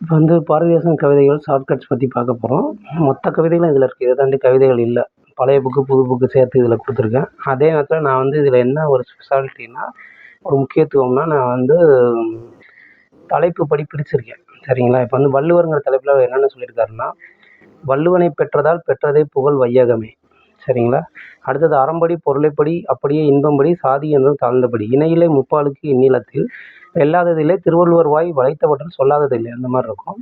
இப்போ வந்து பாரதிதாசன் கவிதைகள் ஷார்ட்கட்ஸ் பற்றி பார்க்க போகிறோம் மொத்த கவிதைகளும் இதில் இருக்குது இதை தாண்டி கவிதைகள் இல்லை. பழைய புக்கு புது புக்கு சேர்த்து இதில் கொடுத்துருக்கேன். அதே நேரத்தில் நான் வந்து இதில் என்ன ஒரு ஸ்பெஷாலிட்டின்னா ஒரு முக்கியத்துவம்னா நான் வந்து தலைப்பு படி பிரிச்சிருக்கேன் சரிங்களா? இப்போ வந்து வள்ளுவருங்கிற தலைப்பில் அவர் என்னென்ன சொல்லியிருக்காருன்னா வள்ளுவனை பெற்றதால் பெற்றதே புகழ் வையகமே. சரிங்களா? அடுத்தது அறம்படி பொருளைப்படி அப்படியே இன்பம்படி சாதி என்றும் தாழ்ந்தபடி. இணையிலே முப்பாலுக்கு இந்நிலத்தில் வெல்லாததில்லை திருவள்ளுவர் வாய் வளைத்தவற்றில் சொல்லாததில்லை அந்த மாதிரி இருக்கும்.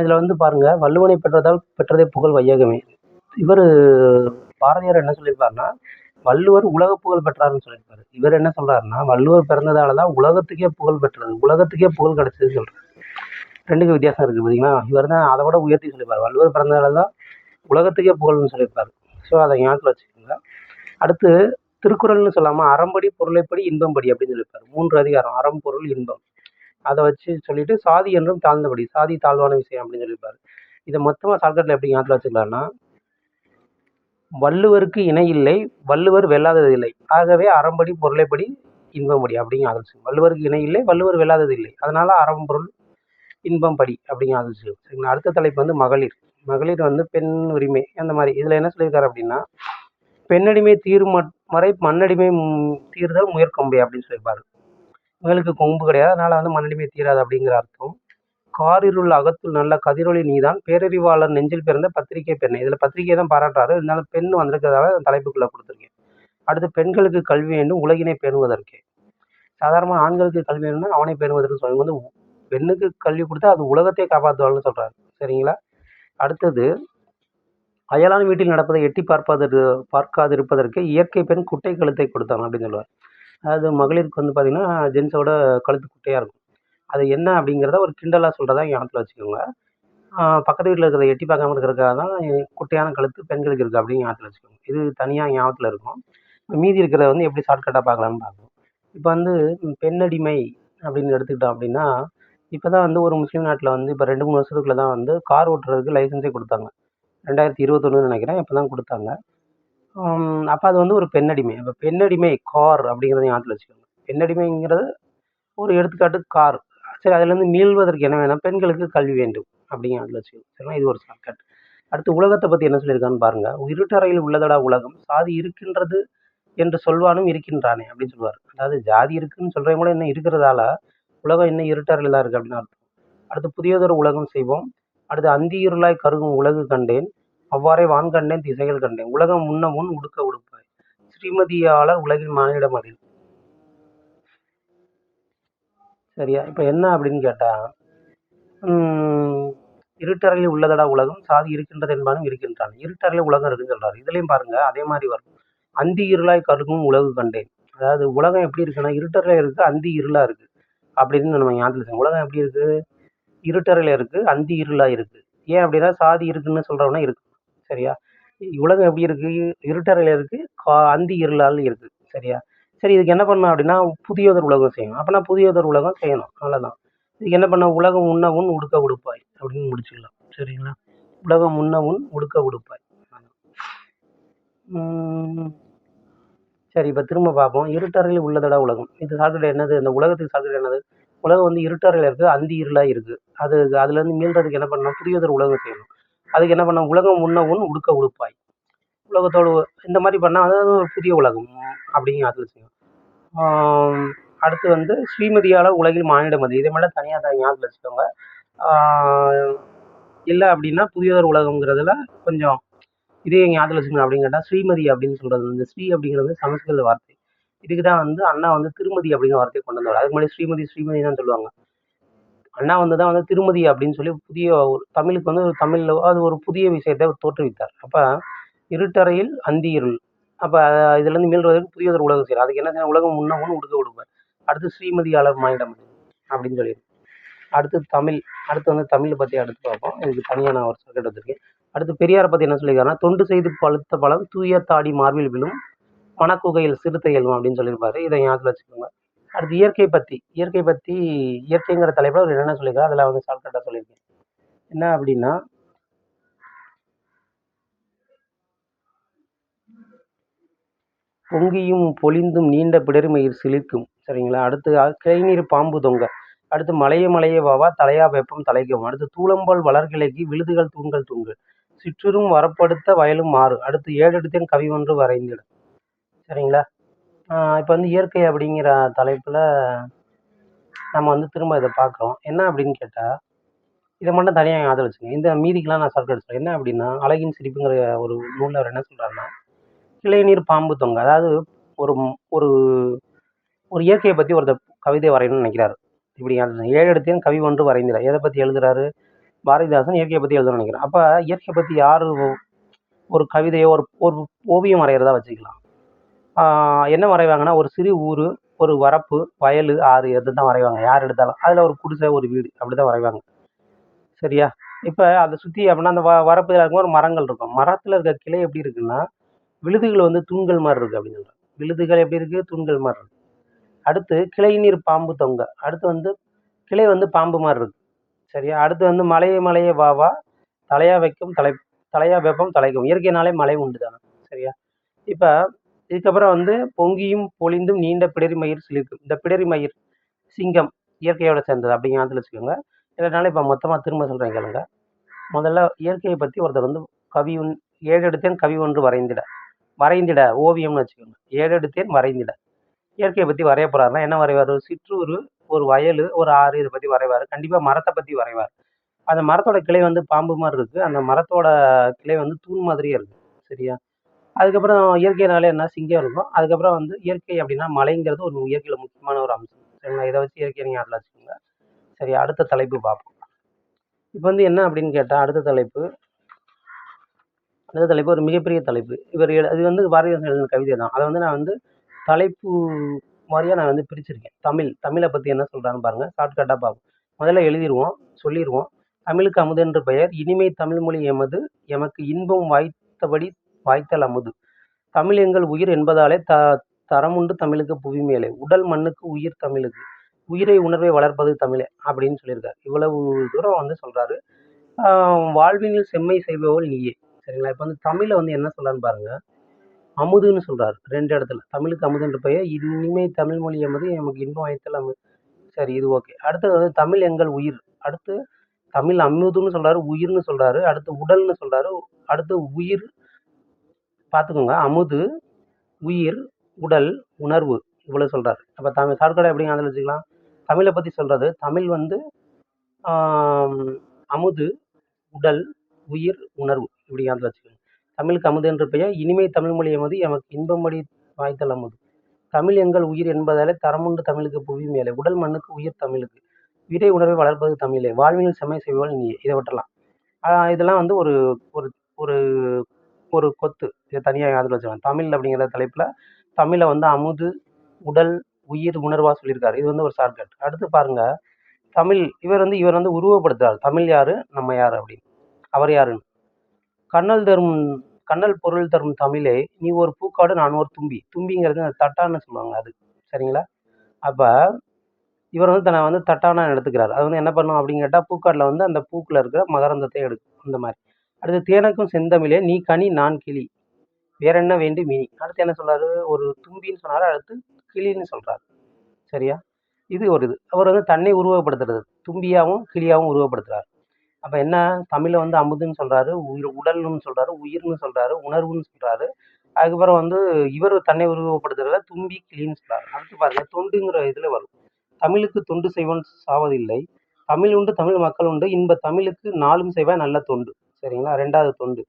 இதில் வந்து பாருங்கள் வள்ளுவனை பெற்றதால் பெற்றதே புகழ் வையகமே. இவர் பாரதியார் என்ன சொல்லியிருப்பாருன்னா வள்ளுவர் உலக புகழ் பெற்றார்னு சொல்லியிருப்பாரு. இவர் என்ன சொல்றாருன்னா வள்ளுவர் பிறந்ததால தான் உலகத்துக்கே புகழ் பெற்றது. உலகத்துக்கே புகழ் கிடைச்சதுன்னு சொல்றாரு. ரெண்டுக்கும் வித்தியாசம் இருக்குது பார்த்தீங்களா இவர் தான் அதை விட உயர்த்தி சொல்லியிருப்பார். வள்ளுவர் பிறந்ததால தான் உலகத்துக்கே புகழ்னு சொல்லியிருப்பார். ஸோ அதை ஞாபகத்தில் வச்சுக்கோங்க. அடுத்து திருக்குறள்னு சொல்லாமல் அறம்படி பொருளைப்படி இன்பம்படி அப்படின்னு சொல்லியிருப்பார். மூன்று அதிகாரம் அறம் பொருள் இன்பம். அதை வச்சு சொல்லிட்டு சாதி என்றும் தாழ்ந்தபடி சாதி தாழ்வான விஷயம் அப்படின்னு சொல்லியிருப்பார். இதை மொத்தமாக சால்கட்டில் எப்படி ஞாபகத்தில் வச்சுக்கலாம்னா வள்ளுவருக்கு இணை இல்லை வள்ளுவர் வெல்லாதது இல்லை. ஆகவே அறம்படி பொருளைப்படி இன்பம்படி அப்படிங்க ஆதரிச்சு வள்ளுவருக்கு இணை இல்லை வள்ளுவர் வெல்லாதது இல்லை. அதனால அறம் பொருள் இன்பம் படி அப்படிங்க ஆதரிச்சு சரிங்களா? அடுத்த தலைப்பு வந்து மகளிர். மகளிர் வந்து பெண் உரிமை அந்த மாதிரி. இதில் என்ன சொல்லியிருக்காரு அப்படின்னா பெண்ணடிமை தீரும் வரை மண்ணடிமை தீர்தல் முயற்கொம்பை அப்படின்னு சொல்லியிருப்பாரு. இவங்களுக்கு கொம்பு கிடையாது. அதனால் வந்து மண்ணடிமை தீராது அப்படிங்கிற அர்த்தம். காரிருள் அகத்துள் நல்ல கதிரொளி நீதான். பேரறிவாளர் நெஞ்சில் பிறந்த பத்திரிகை பெண்ணை. இதில் பத்திரிகை தான் பாராட்டுறாரு. இருந்தாலும் பெண் வந்திருக்கிறதால தலைப்புக்குள்ளே கொடுத்துருக்கேன். அடுத்து பெண்களுக்கு கல்வி வேண்டும் உலகினை பேணுவதற்கே. சாதாரணமாக ஆண்களுக்கு கல்வி வேணும்னா அவனை பேணுவதற்கு சொல்லி வந்து பெண்ணுக்கு கல்வி கொடுத்தா அது உலகத்தையே காப்பாற்றுவாள்னு சொல்கிறாரு சரிங்களா? அடுத்தது அயலான் வீட்டில் நடப்பதை எட்டி பார்ப்பதற்கு பார்க்காதிருப்பதற்கு இயற்கை பெண் குட்டை கழுத்தை கொடுத்தாங்க அப்படின்னு சொல்லுவார். அதாவது மகளிருக்கு வந்து பார்த்திங்கன்னா ஜென்ஸோட கழுத்து குட்டையாக இருக்கும். அது என்ன அப்படிங்கிறத ஒரு கிண்டலாக சொல்கிறதா ஞாபகத்தில் வச்சுக்கோங்க. பக்கத்து வீட்டில் இருக்கிறத எட்டி பார்க்காம இருக்கிறதுக்காக தான் குட்டையான கழுத்து பெண்களுக்கு இருக்குது அப்படின்னு ஞாபகத்தில் வச்சுக்கோங்க. இது தனியாக ஞாபகத்தில் இருக்கும். மீதி இருக்கிறத வந்து எப்படி ஷார்ட்கட்டாக பார்க்கலான்னு பார்க்கணும் இப்போ வந்து பெண்ணடிமை அப்படின்னு எடுத்துக்கிட்டோம் அப்படின்னா இப்போ தான் வந்து ஒரு முஸ்லீம் நாட்டில் வந்து இப்போ ரெண்டு மூணு வருஷத்துக்குள்ள தான் வந்து கார் ஓட்டுறதுக்கு லைசன்ஸே கொடுத்தாங்க. ரெண்டாயிரத்தி இருபத்தொன்னு நினைக்கிறேன். இப்போ தான் கொடுத்தாங்க அப்போ அது வந்து ஒரு பெண்ணடிமை. அப்போ பெண்ணடிமை கார் அப்படிங்கிறத ஞாபகத்தில் வச்சுக்கோங்க. பெண்ணடிமைங்கிறது ஒரு எடுத்துக்காட்டு கார் சரி அதுலேருந்து மீள்வதற்கு என்ன வேணும்? பெண்களுக்கு கல்வி வேண்டும் அப்படிங்கிற அதில் வச்சுக்கணும் சரிங்களா? இது ஒரு ஷார்ட்கட் அடுத்து உலகத்தை பற்றி என்ன சொல்லியிருக்கான்னு பாருங்கள் இருட்டறையில் உள்ளதடா உலகம் சாதி இருக்கின்றது என்று சொல்வானும் இருக்கின்றானே அப்படின்னு சொல்லுவார் அதாவது ஜாதி இருக்குன்னு சொல்கிறவங்க கூட இன்னும் இருக்கிறதால உலகம் இன்னும் இருட்டறையில் தான் இருக்குது அப்படின்னு அர்த்தம். அடுத்து புதியதொரு உலகம் செய்வோம். அடுத்து அந்தி இருளாய் கருகும் உலகு கண்டேன். அவ்வாறே வான் கண்டேன் திசைகள் கண்டேன். உலகம் முன்ன முன் உடுக்க உடுப்பாய். ஸ்ரீமதியாளர் உலகின் மானிடம் அதில் சரியா? இப்போ என்ன அப்படின்னு கேட்டால் இருட்டறையில் உள்ளதடா உலகம்? சாதி இருக்கின்றது என்பாலும் இருக்கின்றான். இருட்டறையில் உலகம் இருக்குன்னு சொல்கிறார் இதுலேயும் பாருங்கள் அதே மாதிரி வரும். அந்தி இருளாய் கருகும் உலகு கண்டேன். அதாவது உலகம் எப்படி இருக்குன்னா இருட்டறையில் இருக்குது அந்தி இருளாக இருக்குது அப்படின்னு நம்ம ஞாபகத்தில் உலகம் எப்படி இருக்குது இருட்டறையில் இருக்குது அந்தி இருளாக இருக்குது ஏன் அப்படின்னா சாதி இருக்குன்னு சொல்கிறவனா இருக்கு. சரியா? உலகம் எப்படி இருக்குது இருட்டறையில் இருக்குது கா அந்தி இருளால் இருக்குது சரியா? சரி இதுக்கு என்ன பண்ணணும் அப்படின்னா புதியோதர் உலகம் செய்யணும். அப்போனா புதியோதர் உலகம் செய்யணும். அவ்வளோதான் இதுக்கு என்ன பண்ண உலகம் உண்ணவும் உடுக்க உடுப்பாய் அப்படின்னு முடிச்சுக்கலாம் சரிங்களா? உலகம் உண்ணவும் உடுக்க உடுப்பாய். சரி இப்போ திரும்ப பார்ப்போம். இருட்டறையில் உள்ளதடா உலகம்? இது சாக்கடை என்னது? இந்த உலகத்துக்கு சாக்கடை என்னது? உலகம் வந்து இருட்டறையில் இருக்குது அந்தி இருளாக இருக்குது அது அதுலேருந்து மீள்றதுக்கு என்ன பண்ணணும்? புதியதொரு உலகம் செய்யணும். அதுக்கு என்ன பண்ணணும்? உலகம் உண்ணவும் உடுக்க உடுப்பாய். உலகத்தோடு இந்த மாதிரி பண்ணால் அதாவது ஒரு புதிய உலகம் அப்படிங்கிற அதில் செய்யும் அடுத்து வந்து ஸ்ரீமதியால் உலகில் மானிடமதி இதே மாதிரிலாம் தனியாக தான் ஞாபகத்தில் வச்சுக்கோங்க. இல்லை அப்படின்னா புதியதொரு உலகங்கிறதுல கொஞ்சம் இதே ஞாபகத்தில் அப்படின்னு கேட்டால் ஸ்ரீமதி அப்படின்னு சொல்கிறது வந்து ஸ்ரீ அப்படிங்கிறது சமஸ்கிருத வார்த்தை. இதுக்கு தான் வந்து அண்ணா வந்து திருமதி அப்படிங்கிற வார்த்தையை கொண்டு வந்தார். அதுக்கு முன்னாடி ஸ்ரீமதி ஸ்ரீமதி தான் சொல்லுவாங்க. அண்ணா வந்து தான் வந்து திருமதி அப்படின்னு சொல்லி புதிய ஒரு தமிழுக்கு வந்து ஒரு தமிழில் அது ஒரு புதிய விஷயத்தை தோற்றுவித்தார். அப்போ இருட்டறையில் அந்தி இருள் அப்போ இதுலேருந்து மீள்வதற்கு ஒரு உலகம் செய்யலாம் அதுக்கு என்ன செய்யணும் உலகம் முன்ன ஒன்று உடுக்க கொடுப்பேன் அடுத்து ஸ்ரீமதியாளர் மாயிடம் அப்படின்னு சொல்லி அடுத்து தமிழ் அடுத்து வந்து தமிழை பற்றி அடுத்து பார்ப்போம். இதுக்கு தனியாக நான் ஒரு சர்க்கெட் வச்சுருக்கேன். அடுத்து பெரியாரை பற்றி என்ன சொல்லியிருக்காருன்னா தொண்டு செய்து பழுத்த பழம் தூய தாடி மார்பில் விழும் மணக்குகையில் சிறுத்தை எழுவும் அப்படின்னு சொல்லியிருப்பாரு. இதை ஞாபகத்தில் வச்சுக்கோங்க. அடுத்து இயற்கை பற்றி இயற்கை பற்றி இயற்கைங்கிற தலைப்பில் அவர் என்னென்ன சொல்லியிருக்காரு அதில் வந்து ஷார்ட்கட்டாக சொல்லியிருக்கேன். என்ன அப்படின்னா பொங்கியும் பொழிந்தும் நீண்ட பிடரிமயிர் சிலிர்க்கும். சரிங்களா? அடுத்து கிளைநீர் பாம்பு தொங்க. அடுத்து மலைய மலைய வாவா தலையா வெப்பம் தலைக்கும் அடுத்து தூளம்பால் வளர்கிளைக்கு விழுதுகள் தூண்கள் தூண்கள். சிற்றுரும் வரப்படுத்த வயலும் மாறு. அடுத்து ஏழெடுத்தேன் கவி ஒன்று வரைந்திடும் சரிங்களா? இப்போ வந்து இயற்கை அப்படிங்கிற தலைப்பில் நம்ம வந்து திரும்ப இதை பார்க்குறோம். என்ன அப்படின்னு கேட்டால் இதை மட்டும் தனியாக ஆதரவு வச்சுங்க. இந்த மீதிக்கெலாம் நான் சர்க்கரை சொல்கிறேன் என்ன அப்படின்னா அழகின் சிரிப்புங்கிற ஒரு நூலில் அவர் என்ன சொல்கிறாருன்னா கிளைநீர் பாம்பு தொங்க. அதாவது ஒரு ஒரு ஒரு இயற்கையை பற்றி ஒருத்தர் கவிதை வரையணும்னு நினைக்கிறாரு. இப்படி ஏழு இடத்தையும் கவி ஒன்று வரைந்திட. எதை பற்றி எழுதுறாரு? பாரதிதாசன் இயற்கையை பற்றி எழுதணும்னு நினைக்கிறேன். அப்போ இயற்கையை பற்றி யார் ஒரு கவிதையோ ஒரு ஒரு ஓவியம் வரைகிறதா வச்சுக்கலாம். என்ன வரைவாங்கன்னா ஒரு சிறு ஊர் ஒரு வரப்பு வயல் ஆறு எது தான் வரைவாங்க. யார் எடுத்தாலும். அதில் ஒரு குடிசை ஒரு வீடு அப்படி தான் வரைவாங்க. சரியா? இப்போ அதை சுற்றி அப்படின்னா அந்த வ வரப்பு இருக்கும்போது ஒரு மரங்கள் இருக்கும். மரத்தில் இருக்க கிளை எப்படி இருக்குன்னா விழுதுகள் வந்து தூண்கள் மாதிரி இருக்குது அப்படின்னு சொல்கிறாங்க விழுதுகள் எப்படி இருக்குது தூண்கள் மாதிரி இருக்குது அடுத்து கிளை நீர் பாம்பு தொங்க. அடுத்து வந்து கிளை வந்து பாம்பு மாதிரி இருக்குது சரியா? அடுத்து வந்து மலையை மலையை வா வா. தலையா வைக்கும் தலை தலையா வெப்பம் தலைக்கும். இயற்கைனாலே மழை உண்டு தானே சரியா? இப்போ இதுக்கப்புறம் வந்து பொங்கியும் பொழிந்தும் நீண்ட பிடரி மயிர் சிலிர்க்கும் இந்த பிடரி மயிர் சிங்கம் இயற்கையோட சேர்ந்தது அப்படிங்கிற ஞாபகத்தில் வச்சுக்கோங்க. இதனால இப்போ மொத்தமாக திரும்ப சொல்கிறேன் கேளுங்க. முதல்ல இயற்கையை பற்றி ஒருத்தர் வந்து கவி ஒன் ஏழு எடுத்தேன் கவி ஒன்று வரைந்திட. வரைந்திட ஓவியம்னு வச்சுக்கோங்க. ஏழு எடுத்தேன் வரைந்திட. இயற்கையை பற்றி வரைய போகிறாருன்னா என்ன வரைவார்? சிற்றூர் ஒரு வயல் ஒரு ஆறு இதை பற்றி வரைவார். கண்டிப்பாக மரத்தை பற்றி வரைவார். அந்த மரத்தோட கிளை வந்து பாம்பு மாதிரி இருக்குது அந்த மரத்தோட கிளை வந்து தூண் மாதிரியே இருக்குது சரியா? அதுக்கப்புறம் இயற்கையினாலே என்ன? சிங்கம் இருக்கும். அதுக்கப்புறம் வந்து இயற்கை அப்படின்னா மலைங்கிறது ஒரு இயற்கையில் முக்கியமான ஒரு அம்சம். சரிங்களா? இதை வச்சு இயற்கை நீங்கள் அதில் வச்சுக்கோங்க சரி அடுத்த தலைப்பு பார்ப்போம். இப்போ வந்து என்ன அப்படின்னு கேட்டால் அடுத்த தலைப்பு. அடுத்த தலைப்பு ஒரு மிகப்பெரிய தலைப்பு. இவர் எழு- வந்து பாரதிதாசன் எழுதின கவிதை தான் அதை வந்து நான் வந்து தலைப்பு மாதிரியாக நான் வந்து பிரிச்சிருக்கேன். தமிழ் தமிழை பற்றி என்ன சொல்கிறான்னு பாருங்கள் ஷார்ட்கட்டாக பார்ப்போம் முதல்ல எழுதிடுவோம் சொல்லிடுவோம் தமிழுக்கு அமுது என்று பெயர். இனிமை தமிழ் மொழி எமது. எமக்கு இன்பம் வாய்த்தபடி வாய்த்தல் அமுது. தமிழ் எங்கள் உயிர் என்பதாலே த தரமுண்டு தமிழுக்கு புவி மேலே. உடல் மண்ணுக்கு உயிர் தமிழுக்கு. உயிரை உணர்வை வளர்ப்பது தமிழே அப்படின்னு சொல்லியிருக்காரு. இவ்வளவு தூரம் வந்து சொல்றாரு. வாழ்வினில் செம்மை செய்பவள் நீயே. சரிங்களா? இப்போ வந்து தமிழை வந்து என்ன சொல்லான்னு பாருங்க. அமுதுன்னு சொல்கிறார் ரெண்டு இடத்துல. தமிழுக்கு அமுதுன்ற பெயர் இனிமே தமிழ் மொழி என்பது நமக்கு இன்பம் வாய்த்தல் அமு சரி இது ஓகே. அடுத்தது வந்து தமிழ் எங்கள் உயிர். அடுத்து தமிழ் அமுதுன்னு சொல்கிறாரு உயிர்னு சொல்கிறாரு அடுத்து உடல்னு சொல்கிறாரு அடுத்து உயிர். பார்த்துக்கோங்க அமுது உயிர் உடல் உணர்வு இவ்வளோ சொல்கிறார் அப்போ தமிழ் ஷார்ட்கட் எப்படிங்க அதில் வச்சுக்கலாம்? தமிழை பற்றி சொல்கிறது தமிழ் வந்து அமுது உடல் உயிர் உணர்வு இப்படி அதில் வச்சுக்கோங்க. தமிழுக்கு அமுது என்ற பெயர். இனிமை தமிழ் மொழி அமுது எமக்கு இன்பமடி வாய்த்தல் அமுது. தமிழ் எங்கள் உயிர் என்பதாலே தரமுண்டு தமிழுக்கு புவி மேலே. உடல் மண்ணுக்கு உயிர் தமிழுக்கு. விதை உணர்வை வளர்ப்பது தமிழே. வாழ்வினில் செம்மை செய்வாள் நீ இதை விட்டலாம் இதெல்லாம் வந்து ஒரு ஒரு ஒரு ஒரு கொத்து. இதை தனியாக அதில் வச்சுக்கலாம் தமிழ் அப்படிங்கிற தலைப்பில் தமிழை வந்து அமுது உடல் உயிர் உணர்வாக சொல்லியிருக்காரு. இது வந்து ஒரு ஷார்ட்கட் அடுத்து பாருங்க. தமிழ் இவர் வந்து இவர் வந்து உருவப்படுத்துறார் தமிழ் யாரு? நம்ம யாரு அப்படின்னு. அவர் யாருன்னு? கண்ணல் தரும் கண்ணல் பொருள் தரும் தமிழே நீ ஒரு பூக்காடு நான் ஒரு தும்பி. தும்பிங்கிறது அந்த தட்டான்னு சொல்லுவாங்க அது. சரிங்களா? அப்போ இவர் வந்து தன்னை வந்து தட்டானா எடுத்துக்கிறார். அது வந்து என்ன பண்ணும் அப்படின்னு கேட்டால் பூக்காட்டில் வந்து அந்த பூக்கில் இருக்கிற மகரந்தத்தை எடுக்கும். அந்த மாதிரி. அடுத்து தேனக்கும் செந்தமிழே நீ கனி நான் கிளி. வேற என்ன வேண்டும் மீனி அடுத்து என்ன சொல்றாரு? ஒரு தும்பின்னு சொன்னாரு? அடுத்து கிளின்னு சொல்றாரு. சரியா? இது ஒரு இது. அவர் வந்து தன்னை உருவகப்படுத்துறது. தும்பியாகவும் கிளியாகவும் உருவப்படுத்துறாரு அப்போ என்ன? தமிழை வந்து அமுதுன்னு சொல்கிறாரு உயிர் உடல்னு சொல்கிறாரு உயிர்னு சொல்கிறாரு உணர்வுன்னு சொல்கிறாரு அதுக்கப்புறம் வந்து இவர் தன்னை உருவப்படுத்துறத தும்பி கிளின்னு சொல்கிறாரு அடுத்து பாருங்க தொண்டுங்கிற இதில் வரும். தமிழுக்கு தொண்டு செய்வன் சாவதில்லை. தமிழ் உண்டு தமிழ் மக்கள் உண்டு. இன்ப தமிழுக்கு நாளும் செய்வாய் நல்ல தொண்டு. சரிங்களா? ரெண்டாவது தொண்டு.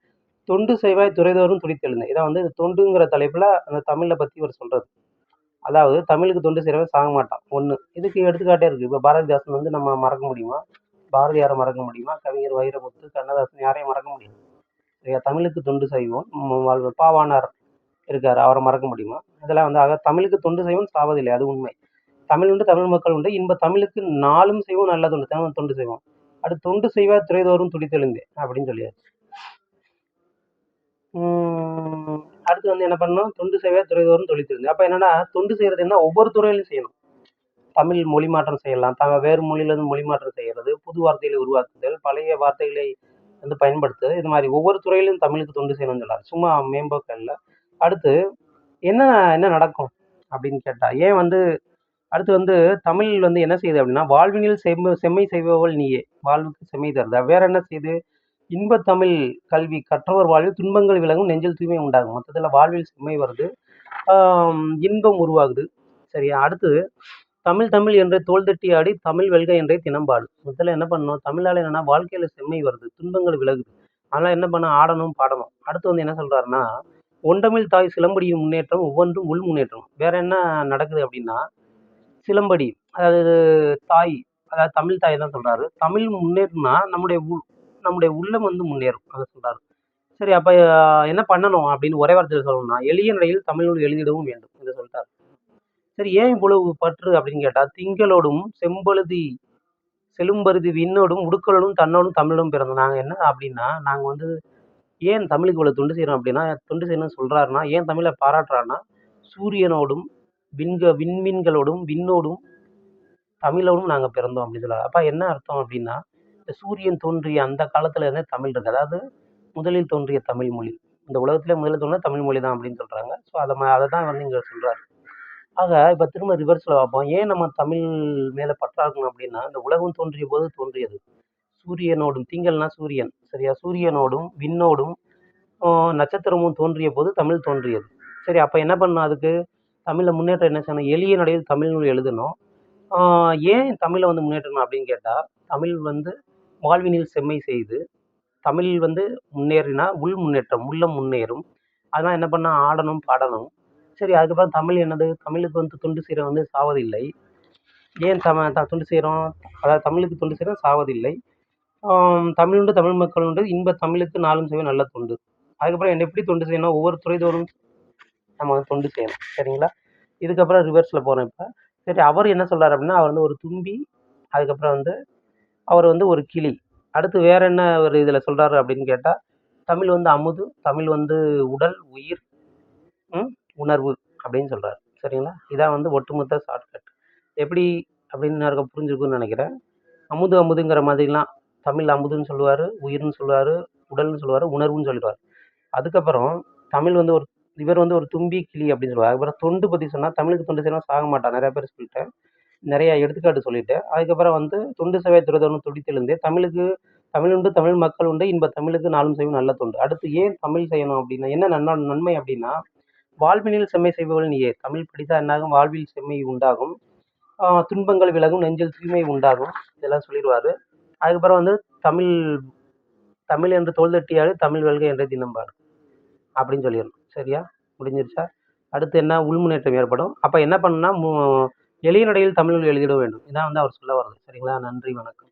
தொண்டு செய்வாய் துறைதோறும் துடித்தெழுந்த. இதை வந்து தொண்டுங்கிற தலைப்பில் அந்த தமிழை பற்றி இவர் சொல்கிறது அதாவது தமிழுக்கு தொண்டு செய்கிறவன் சாக மாட்டான். ஒன்று இதுக்கு எடுத்துக்காட்டே இருக்குது இப்போ பாரதிதாசன் வந்து நம்ம மறக்க முடியுமா? பாரதியாரை மறக்க முடியுமா? கவிஞர் வைரமுத்து கண்ணதாசன் யாரையும் மறக்க முடியும் சரியா? தமிழுக்கு தொண்டு செய்வோம். ம், வாழ்வர் பாவாணர் இருக்காரு அவரை மறக்க முடியுமா? இதெல்லாம் வந்து ஆக தமிழுக்கு தொண்டு செய்வோம் சாவதில்லை அது உண்மை. தமிழ் உண்டு தமிழ் மக்கள் உண்டு. இன்ப தமிழுக்கு நாளும் செய்வோம் நல்லது உண்டு. தமிழ் தொண்டு செய்வோம். அடுத்து தொண்டு செய்வார் துறைதோறும் துடித்தெழுந்தே அப்படின்னு சொல்லியாச்சு. அடுத்து வந்து என்ன பண்ணணும்? தொண்டு செய்வார் துறைதோறும் தொழித்தெழுந்தே அப்ப என்னன்னா தொண்டு செய்யறது என்ன? ஒவ்வொரு துறையிலும் செய்யணும். தமிழ் மொழி மாற்றம் செய்யலாம். த வேறு மொழியிலிருந்து மொழி மாற்றம் செய்யறது புது வார்த்தைகளை உருவாக்குதல் பழைய வார்த்தைகளை வந்து பயன்படுத்துதல் இது மாதிரி ஒவ்வொரு துறையிலும் தமிழுக்கு தொண்டு செய்யணும்னு சொல்லாரு சும்மா மேம்போக்கல்ல அடுத்து என்ன என்ன நடக்கும் அப்படின்னு கேட்டா ஏன் வந்து அடுத்து வந்து தமிழ் வந்து என்ன செய்யுது அப்படின்னா வாழ்வினில் செம்ம செம்மை செய்பவள் நீயே வாழ்வுக்கு செம்மை தருதா? வேற என்ன செய்யுது? இன்ப தமிழ் கல்வி கற்றவர் வாழ்வில் துன்பங்கள் விலகும் நெஞ்சில் தூய்மை உண்டாகும். மொத்தத்தில் வாழ்வில் செம்மை வருது. இன்பம் உருவாகுது. சரியா? அடுத்து தமிழ் தமிழ் என்று தோல் தட்டி ஆடி தமிழ் வெல்க என்றே தினம்பாடு. முதல்ல என்ன பண்ணணும்? தமிழால் என்னன்னா வாழ்க்கையில செம்மை வருது துன்பங்கள் விலகுது. அதனால என்ன பண்ண? ஆடணும் பாடணும். அடுத்து வந்து என்ன சொல்றாருன்னா ஒண்டமிழ் தாய் சிலம்படியின் முன்னேற்றம் ஒவ்வொன்றும் உள் முன்னேற்றம். வேற என்ன நடக்குது அப்படின்னா சிலம்படி அதாவது தாய் அதாவது தமிழ் தாய் தான் சொல்றாரு? தமிழ் முன்னேறினா நம்முடைய உள் நம்முடைய உள்ளம் வந்து முன்னேறும். அதை சொல்றாரு. சரி அப்ப என்ன பண்ணணும் அப்படின்னு ஒரே வார்த்தையில் சொல்லணும்னா எளிய நிலையில் தமிழ் நூல் எழுதிடவும் வேண்டும். சரி ஏன் இவ்வளவு பற்று அப்படின்னு கேட்டால் திங்களோடும் செம்பழுதி செலும்பருதி விண்ணோடும் உடுக்களோடும் தன்னோடும் தமிழோடும் பிறந்த நாங்கள் என்ன அப்படின்னா நாங்கள் வந்து ஏன் தமிழுக்கு இவ்வளோ தொண்டு செய்கிறோம் அப்படின்னா தொண்டு செய்யணும்னு சொல்கிறாருன்னா ஏன் தமிழை பாராட்டுறாருன்னா சூரியனோடும் விண்க விண்மீன்களோடும் விண்ணோடும் தமிழோடும் நாங்கள் பிறந்தோம் அப்படின்னு சொல்றாரு. அப்போ என்ன அர்த்தம் அப்படின்னா இந்த சூரியன் தோன்றிய அந்த காலத்துல இருந்தே தமிழ் இருக்குது அதாவது முதலில் தோன்றிய தமிழ் மொழி. இந்த உலகத்திலே முதலில் தோன்றிய தமிழ் மொழி தான் அப்படின்னு சொல்கிறாங்க ஸோ அதை அதை தான் வந்து இங்கே சொல்கிறாரு ஆக இப்போ திரும்ப ரிவர்ஸில் பார்ப்போம். ஏன் நம்ம தமிழ் மேலே பற்றாக்கணும் அப்படின்னா இந்த உலகம் தோன்றிய போது தோன்றியது. சூரியனோடும் திங்கள்னா சூரியன் சரியா? சூரியனோடும் விண்ணோடும் நட்சத்திரமும் தோன்றிய போது தமிழ் தோன்றியது. சரி அப்போ என்ன பண்ணும் அதுக்கு? தமிழில் முன்னேற்றம் என்ன செய்யணும்? எளிய நடையில் தமிழ் நூல் எழுதணும். ஏன் தமிழை வந்து முன்னேற்றணும் அப்படின்னு கேட்டால் தமிழ் வந்து வாழ்வினில் செம்மை செய்து தமிழ் வந்து முன்னேறினா உள் முன்னேற்றம் உள்ளம் முன்னேறும். அதெல்லாம் என்ன பண்ணால் ஆடணும் பாடணும். சரி அதுக்கப்புறம் தமிழ் என்னது? தமிழுக்கு வந்து தொண்டு சீரம் வந்து சாவதில்லை. ஏன் தம த தொண்டு செய்கிறோம் அதாவது தமிழுக்கு தொண்டு சீரம் சாவதில்லை. தமிழுண்டு தமிழ் மக்கள் உண்டு. இன்ப தமிழுக்கு நாளும் செய்ய நல்ல தொண்டு. அதுக்கப்புறம் என்ன எப்படி தொண்டு செய்யணும் ஒவ்வொரு துறைதோறும் நம்ம வந்து தொண்டு செய்யணும். சரிங்களா? இதுக்கப்புறம் ரிவர்ஸில் போகிறோம் இப்போ. சரி அவர் என்ன சொல்கிறார் அப்படின்னா அவர் வந்து ஒரு தும்பி அதுக்கப்புறம் வந்து அவர் வந்து ஒரு கிளி. அடுத்து வேற என்ன ஒரு இதில் சொல்கிறாரு அப்படின்னு கேட்டால் தமிழ் வந்து அமுது தமிழ் வந்து உடல் உயிர் உணர்வு அப்படின்னு சொல்கிறார் சரிங்களா? இதான் வந்து ஒட்டுமொத்த ஷார்ட்கட் எப்படி அப்படின்னு இருக்க புரிஞ்சிருக்குன்னு நினைக்கிறேன். அமுது அமுதுங்கிற மாதிரிலாம் தமிழ் அமுதுன்னு சொல்லுவார் உயிர்னு சொல்லுவார் உடல்னு சொல்லுவார் உணர்வுன்னு சொல்லிடுவார். அதுக்கப்புறம் தமிழ் வந்து ஒரு இவர் வந்து ஒரு தும்பி கிளி அப்படின்னு சொல்லுவார். அதுக்கப்புறம் தொண்டு பற்றி சொன்னால் தமிழுக்கு தொண்டு செய்யணும் சாக மாட்டான் நிறைய பேர் சொல்லிட்டேன். நிறைய எடுத்துக்காட்டு சொல்லிட்டேன். அதுக்கப்புறம் வந்து தொண்டு சேவை துறைதொன்று துடித்தெழுந்தே தமிழுக்கு தமிழ் உண்டு தமிழ் மக்கள் உண்டு இன்ப தமிழுக்கு நாளும் செய்யும் நல்ல தொண்டு. அடுத்து ஏன் தமிழ் செய்யணும் அப்படின்னா என்ன நன்மை அப்படின்னா வாழ்வினில் செம்மை செய்பவள் நீயே. தமிழ் படித்தா என்னாகும்? வாழ்வில் செம்மை உண்டாகும். துன்பங்கள் விலகும். நெஞ்சில் தூய்மை உண்டாகும். இதெல்லாம் சொல்லிடுவார் அதுக்கப்புறம் வந்து தமிழ் தமிழ் என்று தோல் தட்டியாடு தமிழ் வெல்க என்ற தினம்பாடு அப்படின்னு சொல்லிடணும். சரியா? முடிஞ்சிருச்சா? அடுத்து என்ன? உள்முன்னேற்றம் ஏற்படும். அப்போ என்ன பண்ணுன்னா எளிய நடையில் தமிழ் எழுதிட வேண்டும். இதான் வந்து அவர் சொல்ல வர்றது. சரிங்களா? நன்றி வணக்கம்.